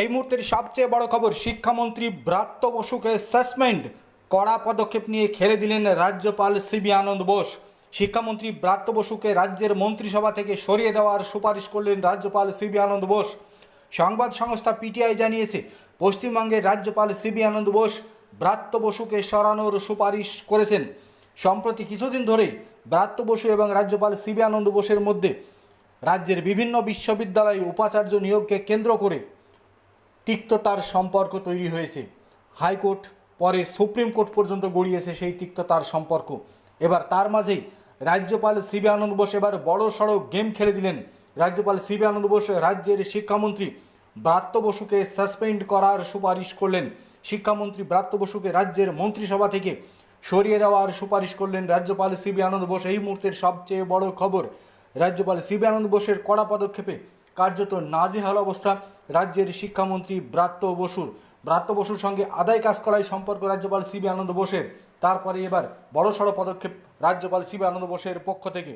এই মুহূর্তের সবচেয়ে বড় খবর, শিক্ষামন্ত্রী ব্রাত্য বসুকে সাসপেন্ড কড়া পদক্ষেপ নিয়ে খেলে দিলেন রাজ্যপাল সিবি আনন্দ বোস। শিক্ষামন্ত্রী ব্রাত্য বসুকে রাজ্যের মন্ত্রিসভা থেকে সরিয়ে দেওয়ার সুপারিশ করলেন রাজ্যপাল সিবি আনন্দ বোস। সংবাদ সংস্থা পিটিআই জানিয়েছে পশ্চিমবঙ্গের রাজ্যপাল সিবি আনন্দ বোস ব্রাত্য বসুকে সরানোর সুপারিশ করেছেন। সম্প্রতি কিছুদিন ধরেই ব্রাত্য বসু এবং রাজ্যপাল সিবি আনন্দ বোসের মধ্যে রাজ্যের বিভিন্ন বিশ্ববিদ্যালয়ে উপাচার্য নিয়োগকে কেন্দ্র করে তিক্ততার সম্পর্ক তৈরি হয়েছে। হাইকোর্ট পরে সুপ্রিম কোর্ট পর্যন্ত গড়িয়েছে সেই তিক্ততার সম্পর্ক। এবার তার মাঝেই রাজ্যপাল সিবি আনন্দ বোস এবার বড় সড়ো গেম খেলে দিলেন। রাজ্যপাল সিবি আনন্দ বোস রাজ্যের শিক্ষামন্ত্রী ব্রাত্য বসুকে সাসপেন্ড করার সুপারিশ করলেন। শিক্ষামন্ত্রী ব্রাত্য বসুকে রাজ্যের মন্ত্রিসভা থেকে সরিয়ে দেওয়ার সুপারিশ করলেন রাজ্যপাল সিবি আনন্দ বোস। এই মুহূর্তের সবচেয়ে বড় খবর, রাজ্যপাল সিবি আনন্দ বোসের কড়া পদক্ষেপে কার্যত নাজেহাল অবস্থা। রাজ্যের শিক্ষামন্ত্রী ব্রাত্য বসুর। ব্রাত্য বসুর সঙ্গে আদায় কাজ করায় সম্পর্ক রাজ্যপাল সিবি আনন্দ বোসের। তারপরে এবার বড়সড় পদক্ষেপ রাজ্যপাল সিবি আনন্দ বোসের পক্ষ থেকে।